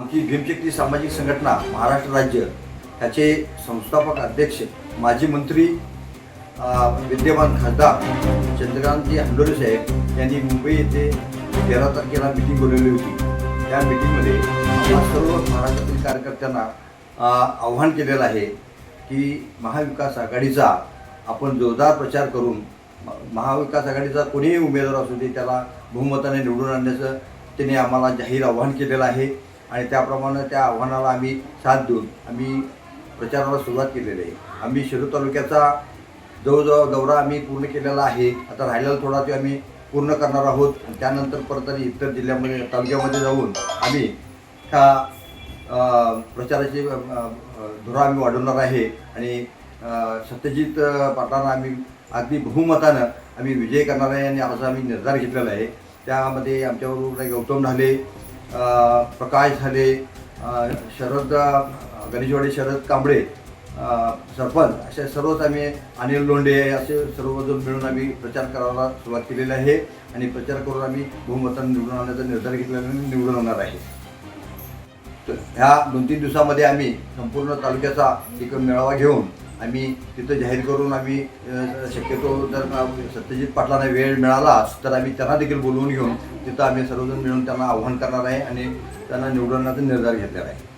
आमची भीमशक्ती सामाजिक संघटना महाराष्ट्र राज्य ह्याचे संस्थापक अध्यक्ष माजी मंत्री विद्यमान खासदार चंद्रकांतजी हंडोरे साहेब यांनी मुंबई येथे तेरा तारखेला मिटिंग बोलवली होती. त्या मिटिंगमध्ये सर्व महाराष्ट्रातील कार्यकर्त्यांना आव्हान केलेलं आहे की महाविकास आघाडीचा आपण जोरदार प्रचार करून महाविकास आघाडीचा कोणीही उमेदवार असू दे त्याला बहुमताने निवडून आणण्याचं त्यांनी आम्हाला जाहीर आव्हान केलेलं आहे. आणि त्याप्रमाणे त्या आव्हानाला आम्ही साथ देऊन आम्ही प्रचाराला सुरुवात केलेली आहे. आम्ही शिरूर तालुक्याचा जवळजवळ दौरा आम्ही पूर्ण केलेला आहे. आता राहिलेला थोडा ते आम्ही पूर्ण करणार आहोत. आणि त्यानंतर परत आणि इतर जिल्ह्यामध्ये तालुक्यामध्ये जाऊन आम्ही ह्या प्रचाराची धुरा आम्ही वाढवणार आहे. आणि सत्यजित पाटलांना आम्ही अगदी बहुमतानं आम्ही विजय करणार आहे. आणि असा आम्ही निर्धार घेतलेला आहे. त्यामध्ये आमच्याबरोबर काही गौतम ढाले प्रकाश झाले शरद गणेशवाडी शरद कांबळे सरपंच असे सर्वच आम्ही अनिल लोंढे असे सर्वजण मिळून आम्ही प्रचार करायला सुरुवात केलेली आहे आणि प्रचार करून आम्ही बहुमताने निवडून आणण्याचा निर्धार घेतलेला आणि निवडून आणणार आहे. तर ह्या दोन तीन दिवसामध्ये आम्ही संपूर्ण तालुक्याचा एक मेळावा घेऊन आम्ही तिथं जाहीर करून आम्ही शक्यतो जर सत्यजित पाटलांना वेळ मिळाला तर आम्ही त्यांना देखील बोलवून घेऊन तिथं आम्ही सर्वजण मिळून त्यांना आव्हान करणार आहे आणि त्यांना निवडण्याचा निर्धार घेतलेला आहे.